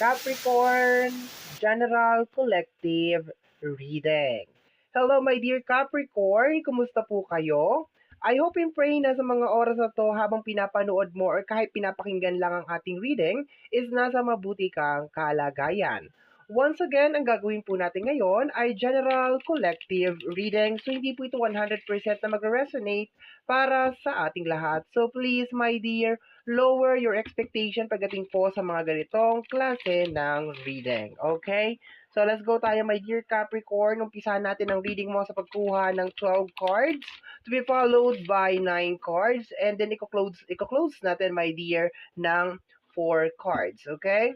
Capricorn General Collective Reading. Hello my dear Capricorn, kumusta po kayo? I hope and pray na sa mga oras na to habang pinapanood mo or kahit pinapakinggan lang ang ating reading is nasa mabuti kang kalagayan. Once again, ang gagawin po natin ngayon ay general collective reading. So, hindi po ito 100% na mag-resonate para sa ating lahat. So, please, my dear, lower your expectation pagdating po sa mga ganitong klase ng reading. Okay? So, let's go tayo, my dear Capricorn. Umpisahan natin ang reading mo sa pagkuha ng 12 cards to be followed by 9 cards. And then, i-close, i-close natin, my dear, ng 4 cards. Okay?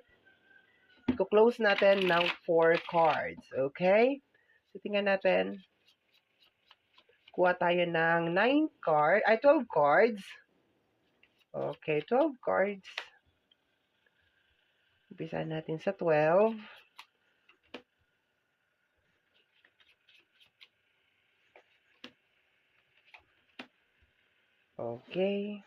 I-close natin ng 4 cards. Okay? So, tingnan natin. Kuha tayo ng 9 card, ay 12 cards. Okay, 12 cards. Umpisa natin sa 12. Okay.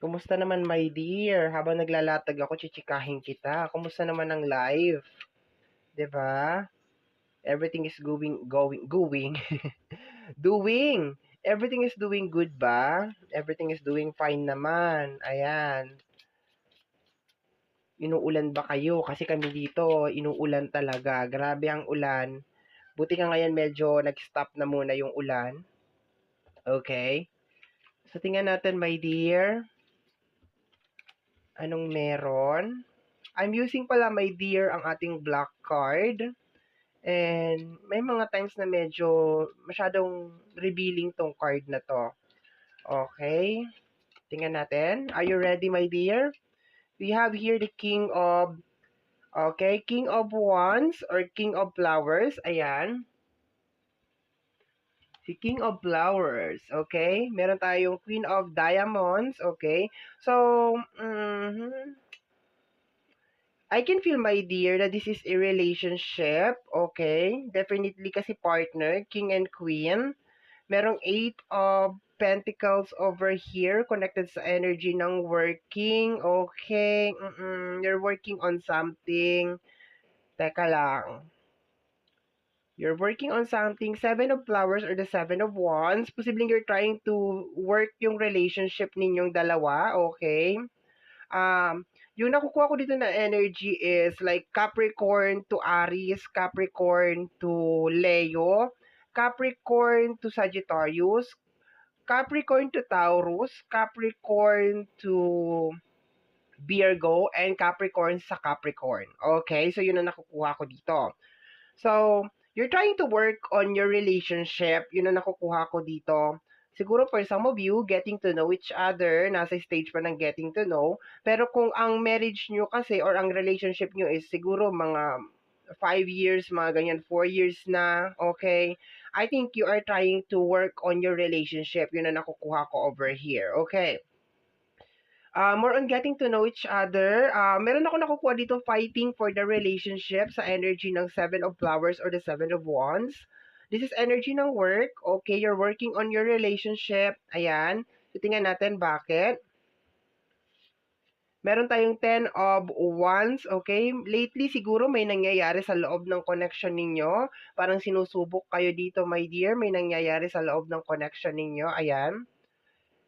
Kumusta naman, my dear? Habang naglalatag ako, chichikahin kita. Kumusta naman ang live? ba? Everything is going, going, going. doing. Everything is doing good ba? Everything is doing fine naman. Ayan. Inuulan ba kayo? Kasi kami dito, inuulan talaga. Grabe ang ulan. Buti ka ngayon medyo nag-stop na muna yung ulan. Okay? So, tingnan natin, my dear. Anong meron? I'm using pala, my dear, ang ating black card. And may mga times na medyo masyadong revealing tong card na to. Okay? Tingnan natin. Are you ready, my dear? We have here the King of Okay, King of Wands or King of Flowers. Ayan. Si King of Flowers, okay? Meron tayong Queen of Diamonds, okay? So, mm I can feel, my dear, that this is a relationship, okay? Definitely kasi partner, King and Queen. Merong Eight of Pentacles over here, connected sa energy ng working, okay? Mm-mm, you're working on something. Teka lang. You're working on something. Seven of Flowers or the Seven of Wands. Posibleng you're trying to work yung relationship ninyong dalawa, okay? Um, yung nakukuha ko dito na energy is like Capricorn to Aries, Capricorn to Leo, Capricorn to Sagittarius, Capricorn to Taurus, Capricorn to Virgo, and Capricorn sa Capricorn. Okay? So, yun ang nakukuha ko dito. So, you're trying to work on your relationship. Yun ang nakukuha ko dito. Siguro for some of you, getting to know each other, nasa stage pa ng getting to know. Pero kung ang marriage nyo kasi or ang relationship nyo is siguro mga 5 years, mga ganyan, 4 years na, okay? I think you are trying to work on your relationship. Yun ang nakukuha ko over here, okay? Uh, more on getting to know each other. Uh, meron ako nakukuha dito fighting for the relationship sa energy ng Seven of Flowers or the Seven of Wands. This is energy ng work. Okay, you're working on your relationship. Ayan. Titingnan natin bakit. Meron tayong 10 of Wands, okay? Lately, siguro may nangyayari sa loob ng connection ninyo. Parang sinusubok kayo dito, my dear. May nangyayari sa loob ng connection ninyo. Ayan.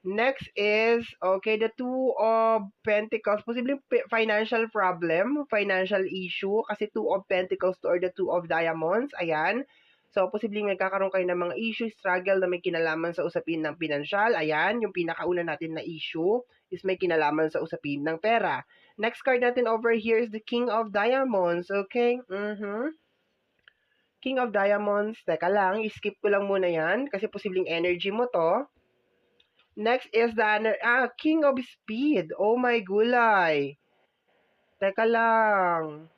Next is, okay, the two of pentacles. Posibleng financial problem, financial issue. Kasi two of pentacles to or the two of diamonds. Ayan. So, posibleng nagkakaroon kayo ng mga issue, struggle na may kinalaman sa usapin ng pinansyal. Ayan, yung pinakauna natin na issue is may kinalaman sa usapin ng pera. Next card natin over here is the King of Diamonds. Okay? Mm-hmm. King of Diamonds. Teka lang, skip ko lang muna yan kasi posibleng energy mo to. Next is the ah, King of Speed. Oh my gulay. Teka lang.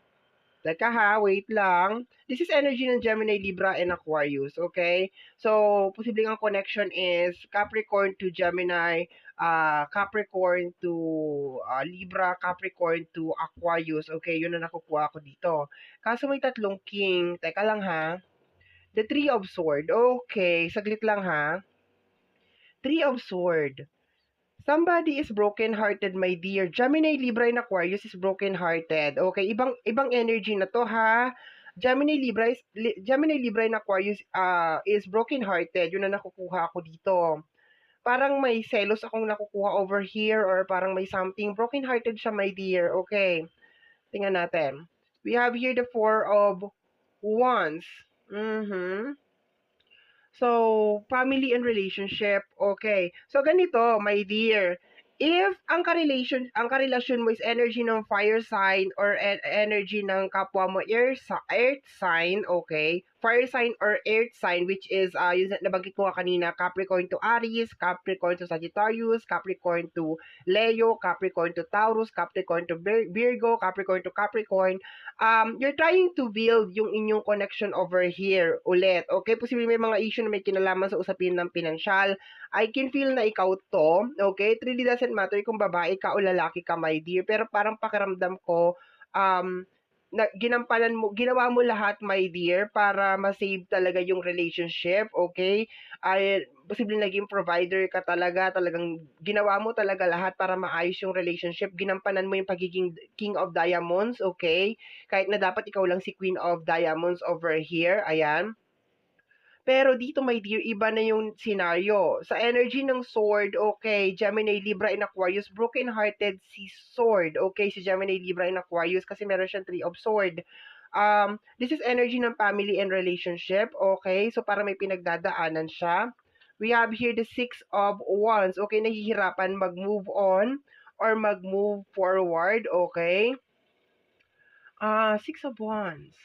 Teka ha, wait lang. This is energy ng Gemini, Libra, and Aquarius, okay? So, posibleng ang connection is Capricorn to Gemini, uh, Capricorn to uh, Libra, Capricorn to Aquarius, okay? Yun ang nakukuha ko dito. Kaso may tatlong king. Teka lang ha. The Three of Sword. Okay, saglit lang ha. Three of Sword. Somebody is broken-hearted, my dear. Gemini, Libra, and Aquarius is broken-hearted. Okay, ibang ibang energy na to ha. Gemini, Libra, is, Li- Gemini, Libra, and Aquarius uh, is broken-hearted. Yun na nakukuha ako dito. Parang may selos akong nakukuha over here or parang may something. Broken-hearted siya, my dear. Okay. Tingnan natin. We have here the four of wands. Mm-hmm. So, family and relationship, okay. So, ganito, my dear. If ang ka-relation, ang ka-relasyon mo is energy ng fire sign or e- energy ng kapwa mo air, si- earth sign, okay? Fire sign or earth sign, which is, uh, yung nabanggit ko nga kanina, Capricorn to Aries, Capricorn to Sagittarius, Capricorn to Leo, Capricorn to Taurus, Capricorn to Vir- Virgo, Capricorn to Capricorn, um, you're trying to build yung inyong connection over here ulit. Okay? Posible may mga issue na may kinalaman sa usapin ng pinansyal. I can feel na ikaw to. Okay? It really doesn't matter kung babae ka o lalaki ka, my dear. Pero parang pakiramdam ko, um, na ginampanan mo, ginawa mo lahat, my dear, para ma-save talaga yung relationship, okay? Ay, posible naging provider ka talaga, talagang ginawa mo talaga lahat para maayos yung relationship. Ginampanan mo yung pagiging King of Diamonds, okay? Kahit na dapat ikaw lang si Queen of Diamonds over here, ayan. Pero dito, my dear, iba na yung scenario. Sa energy ng sword, okay, Gemini, Libra, and Aquarius, broken-hearted si sword, okay, si Gemini, Libra, and Aquarius, kasi meron siyang three of sword. Um, this is energy ng family and relationship, okay, so para may pinagdadaanan siya. We have here the six of wands, okay, nahihirapan mag-move on or mag-move forward, okay. Ah, six of wands.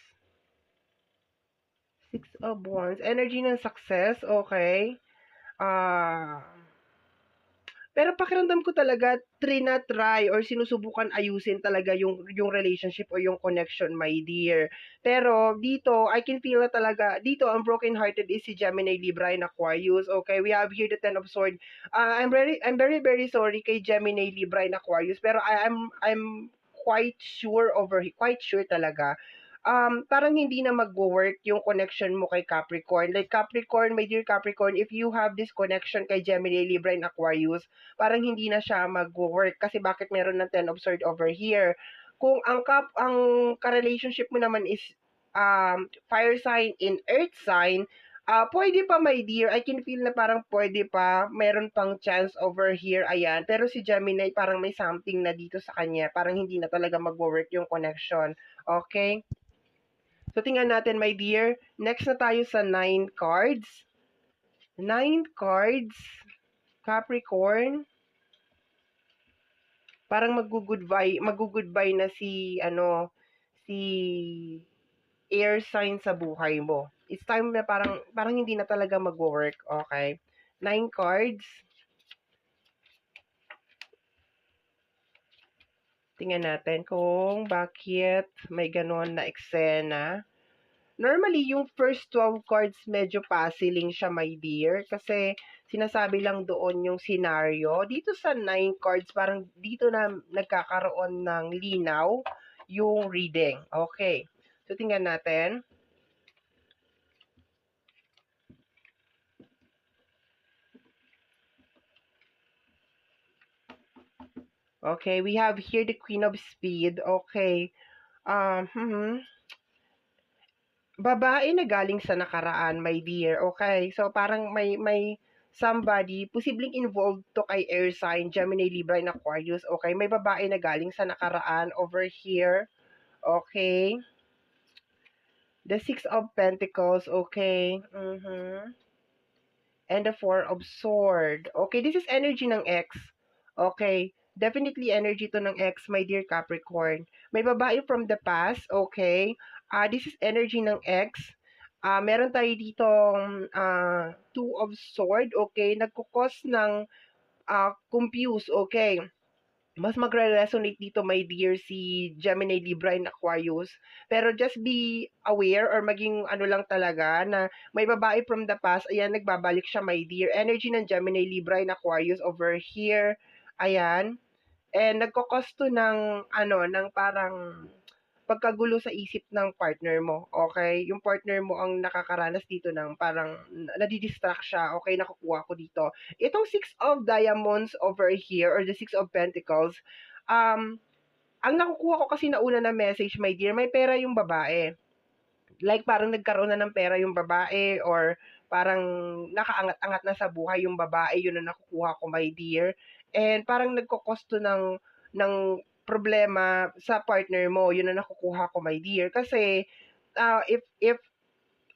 Six of Wands. Energy ng success, okay. Ah... pero pakiramdam ko talaga, try or sinusubukan ayusin talaga yung, yung relationship o yung connection, my dear. Pero dito, I can feel na talaga, dito, ang broken-hearted is si Gemini, Libra, and Aquarius. Okay, we have here the Ten of Swords. Uh, I'm very, I'm very, very sorry kay Gemini, Libra, and Aquarius. Pero I am, I'm quite sure over, quite sure talaga um, parang hindi na mag-work yung connection mo kay Capricorn. Like Capricorn, my dear Capricorn, if you have this connection kay Gemini, Libra, and Aquarius, parang hindi na siya mag-work. Kasi bakit meron ng Ten of Swords over here? Kung ang kap ang ka-relationship mo naman is um, fire sign in earth sign, uh, pwede pa my dear, I can feel na parang pwede pa, meron pang chance over here, ayan. Pero si Gemini, parang may something na dito sa kanya, parang hindi na talaga mag-work yung connection. Okay? So, tingnan natin, my dear. Next na tayo sa 9 cards. 9 cards. Capricorn. Parang mag-goodbye, mag-goodbye na si, ano, si air sign sa buhay mo. It's time na parang, parang hindi na talaga mag-work. Okay? 9 cards. Tingnan natin kung bakit may ganon na eksena. Normally, yung first 12 cards medyo puzzling siya, my dear. Kasi sinasabi lang doon yung scenario. Dito sa 9 cards, parang dito na nagkakaroon ng linaw yung reading. Okay. So, tingnan natin. Okay, we have here the Queen of Speed. Okay. Um, hmm, babae na galing sa nakaraan, my dear. Okay? So, parang may, may somebody, posibleng involved to kay air sign, Gemini, Libra, and Aquarius. Okay? May babae na galing sa nakaraan over here. Okay? The Six of Pentacles. Okay? Mm-hmm. And the Four of Sword. Okay? This is energy ng X. Okay? Definitely energy to ng ex, my dear Capricorn. May babae from the past, okay? Uh, this is energy ng ex. Uh, meron tayo dito uh, two of sword, okay? Nagkukos ng uh, confuse, okay? Mas magre-resonate dito, my dear, si Gemini, Libra, and Aquarius. Pero just be aware or maging ano lang talaga na may babae from the past, ayan, nagbabalik siya, my dear. Energy ng Gemini, Libra, and Aquarius over here. Ayan. And nagkokosto ng ano, ng parang pagkagulo sa isip ng partner mo, okay? Yung partner mo ang nakakaranas dito ng parang nadidistract siya, okay, nakukuha ko dito. Itong Six of Diamonds over here, or the Six of Pentacles, um, ang nakukuha ko kasi na una na message, my dear, may pera yung babae. Like parang nagkaroon na ng pera yung babae or parang nakaangat-angat na sa buhay yung babae, yun ang nakukuha ko, my dear. And parang nagkokosto ng ng problema sa partner mo, yun ang nakukuha ko, my dear. Kasi, uh, if, if,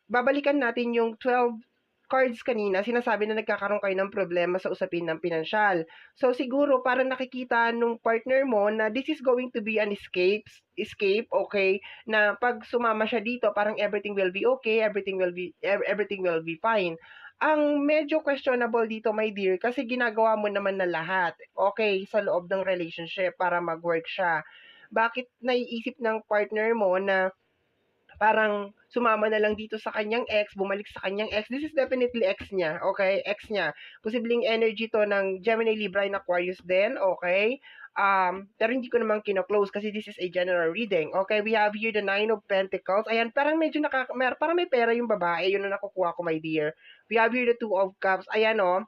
babalikan natin yung 12 cards kanina, sinasabi na nagkakaroon kayo ng problema sa usapin ng pinansyal. So, siguro, para nakikita nung partner mo na this is going to be an escape, escape, okay, na pag sumama siya dito, parang everything will be okay, everything will be, everything will be fine ang medyo questionable dito, my dear, kasi ginagawa mo naman na lahat, okay, sa loob ng relationship para mag-work siya. Bakit naiisip ng partner mo na parang sumama na lang dito sa kanyang ex, bumalik sa kanyang ex. This is definitely ex niya, okay? Ex niya. Posibleng energy to ng Gemini, Libra, and Aquarius din, okay? Um, pero hindi ko naman kino-close kasi this is a general reading. Okay, we have here the Nine of Pentacles. Ayan, parang medyo naka, parang may pera yung babae. Yun ang nakukuha ko, my dear. We have here the Two of Cups. Ayan, oh.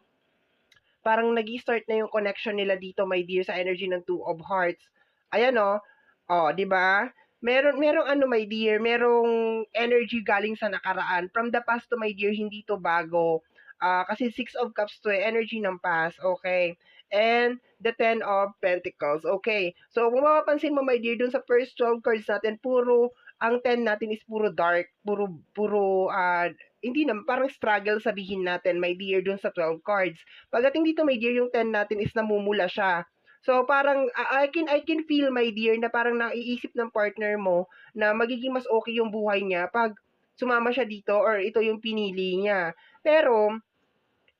Parang nag start na yung connection nila dito, my dear, sa energy ng Two of Hearts. Ayan, oh. Oh, di ba? meron merong ano my dear, merong energy galing sa nakaraan. From the past to my dear, hindi to bago. Uh, kasi Six of Cups to eh, energy ng past, okay? And the Ten of Pentacles, okay? So, kung mapapansin mo, my dear, dun sa first 12 cards natin, puro, ang 10 natin is puro dark, puro, puro, uh, hindi na, parang struggle sabihin natin, my dear, dun sa 12 cards. Pagdating dito, my dear, yung 10 natin is namumula siya. So parang I can I can feel my dear na parang naiisip ng partner mo na magiging mas okay yung buhay niya pag sumama siya dito or ito yung pinili niya. Pero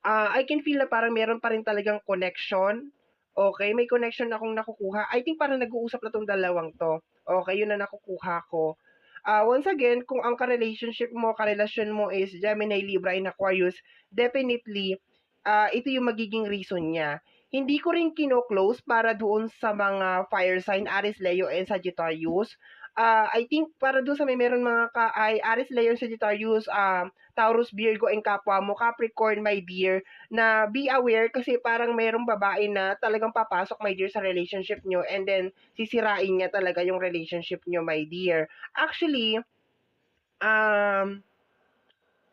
uh, I can feel na parang meron pa rin talagang connection. Okay, may connection na akong nakukuha. I think parang nag-uusap na tong dalawang to. Okay, yun na nakukuha ko. Uh, once again, kung ang ka-relationship mo, ka-relasyon mo is Gemini, Libra, and Aquarius, definitely, uh, ito yung magiging reason niya hindi ko rin kino-close para doon sa mga fire sign, Aries, Leo, and Sagittarius. Uh, I think para doon sa may meron mga ka, ay Aries, Leo, and Sagittarius, um, Taurus, Virgo, and kapwa mo, Capricorn, my dear, na be aware kasi parang mayroong babae na talagang papasok, my dear, sa relationship nyo and then sisirain niya talaga yung relationship nyo, my dear. Actually, um,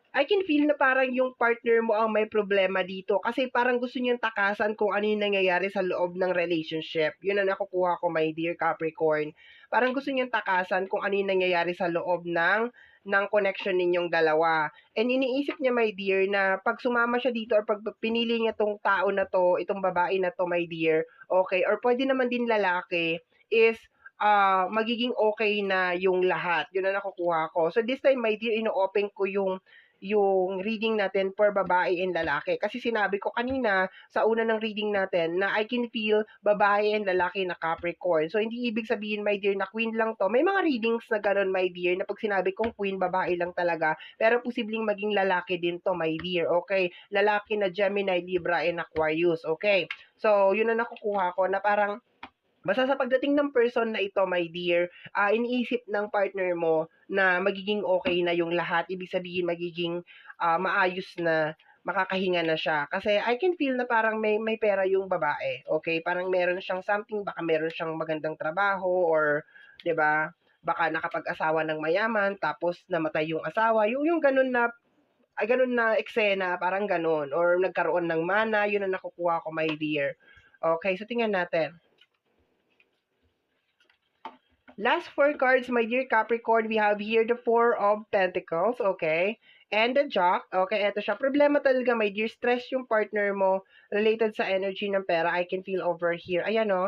I can feel na parang yung partner mo ang may problema dito kasi parang gusto niyang takasan kung ano yung nangyayari sa loob ng relationship. Yun ang nakukuha ko, my dear Capricorn. Parang gusto niyang takasan kung ano yung nangyayari sa loob ng ng connection ninyong dalawa. And iniisip niya, my dear, na pag sumama siya dito or pag pinili niya tong tao na to, itong babae na to, my dear, okay, or pwede naman din lalaki, is uh, magiging okay na yung lahat. Yun ang nakukuha ko. So this time, my dear, ino-open ko yung yung reading natin for babae and lalaki. Kasi sinabi ko kanina sa una ng reading natin na I can feel babae and lalaki na Capricorn. So, hindi ibig sabihin, my dear, na queen lang to. May mga readings na ganun, my dear, na pag sinabi kong queen, babae lang talaga. Pero posibleng maging lalaki din to, my dear. Okay? Lalaki na Gemini, Libra, and Aquarius. Okay? So, yun na nakukuha ko na parang Basta sa pagdating ng person na ito, my dear, uh, iniisip ng partner mo na magiging okay na yung lahat. Ibig sabihin, magiging uh, maayos na makakahinga na siya. Kasi I can feel na parang may, may pera yung babae. Okay? Parang meron siyang something, baka meron siyang magandang trabaho or, 'di ba baka nakapag-asawa ng mayaman, tapos namatay yung asawa. Yung, yung ganun na ay ganun na eksena, parang ganun. Or nagkaroon ng mana, yun ang nakukuha ko, my dear. Okay, so tingnan natin. Last four cards, my dear Capricorn, we have here the Four of Pentacles, okay? And the Jack, okay, eto siya. Problema talaga, my dear, stress yung partner mo related sa energy ng pera. I can feel over here. Ayan, oh.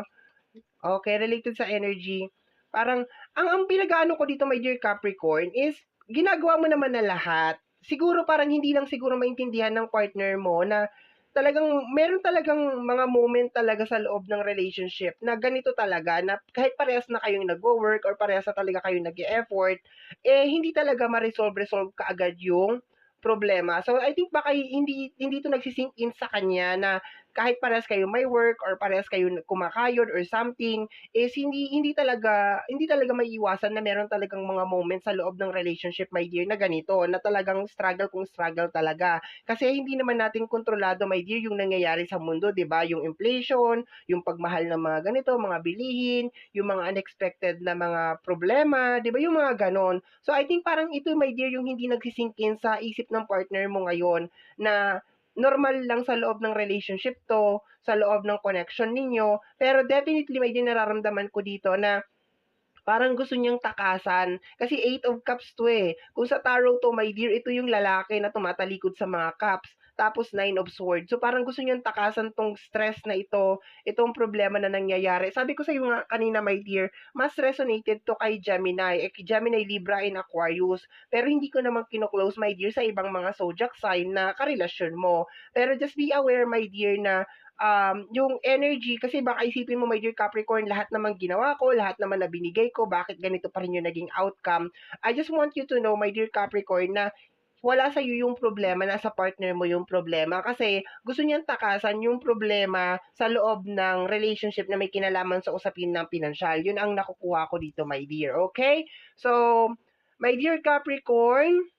Okay, related sa energy. Parang, ang, ang pinag-ano ko dito, my dear Capricorn, is ginagawa mo naman na lahat. Siguro parang hindi lang siguro maintindihan ng partner mo na talagang meron talagang mga moment talaga sa loob ng relationship na ganito talaga na kahit parehas na kayong nagwo-work or parehas na talaga kayong nag-e-effort eh hindi talaga ma-resolve resolve kaagad yung problema. So I think baka hindi hindi ito nagsisink in sa kanya na kahit parehas kayo may work or parehas kayo kumakayod or something, is hindi hindi talaga hindi talaga maiiwasan na meron talagang mga moments sa loob ng relationship, my dear, na ganito, na talagang struggle kung struggle talaga. Kasi hindi naman natin kontrolado, my dear, yung nangyayari sa mundo, 'di ba? Yung inflation, yung pagmahal ng mga ganito, mga bilihin, yung mga unexpected na mga problema, 'di ba? Yung mga ganon. So I think parang ito, my dear, yung hindi nagsisingkin sa isip ng partner mo ngayon na normal lang sa loob ng relationship to, sa loob ng connection ninyo. Pero definitely, may din nararamdaman ko dito na parang gusto niyang takasan. Kasi Eight of Cups to eh. Kung sa tarot to, my dear, ito yung lalaki na tumatalikod sa mga cups. Tapos Nine of Swords. So parang gusto niyang takasan tong stress na ito, itong problema na nangyayari. Sabi ko sa iyo nga kanina, my dear, mas resonated to kay Gemini, eh, Gemini, Libra, and Aquarius. Pero hindi ko naman kino-close, my dear, sa ibang mga zodiac sign na karelasyon mo. Pero just be aware, my dear, na um, yung energy, kasi baka isipin mo, my dear Capricorn, lahat naman ginawa ko, lahat naman na binigay ko, bakit ganito pa rin yung naging outcome. I just want you to know, my dear Capricorn, na wala sa iyo yung problema, nasa partner mo yung problema. Kasi gusto niyang takasan yung problema sa loob ng relationship na may kinalaman sa usapin ng pinansyal. Yun ang nakukuha ko dito, my dear. Okay? So, my dear Capricorn,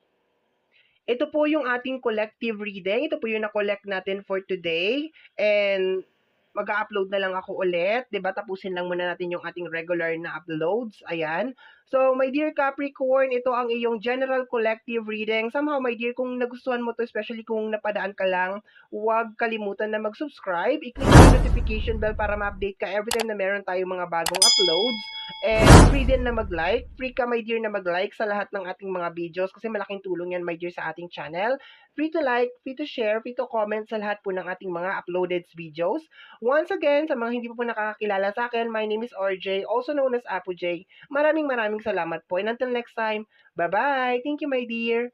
ito po yung ating collective reading. Ito po yung na-collect natin for today. And mag-upload na lang ako ulit. 'di ba Tapusin lang muna natin yung ating regular na uploads. Ayan. So, my dear Capricorn, ito ang iyong general collective reading. Somehow, my dear, kung nagustuhan mo to, especially kung napadaan ka lang, huwag kalimutan na mag-subscribe. I-click yung notification bell para ma-update ka every time na meron tayong mga bagong uploads. And free din na mag-like. Free ka, my dear, na mag-like sa lahat ng ating mga videos kasi malaking tulong yan, my dear, sa ating channel. Free to like, free to share, free to comment sa lahat po ng ating mga uploaded videos. Once again, sa mga hindi po po nakakakilala sa akin, my name is RJ, also known as Apo J. Maraming maraming salamat po. And until next time, bye-bye. Thank you, my dear.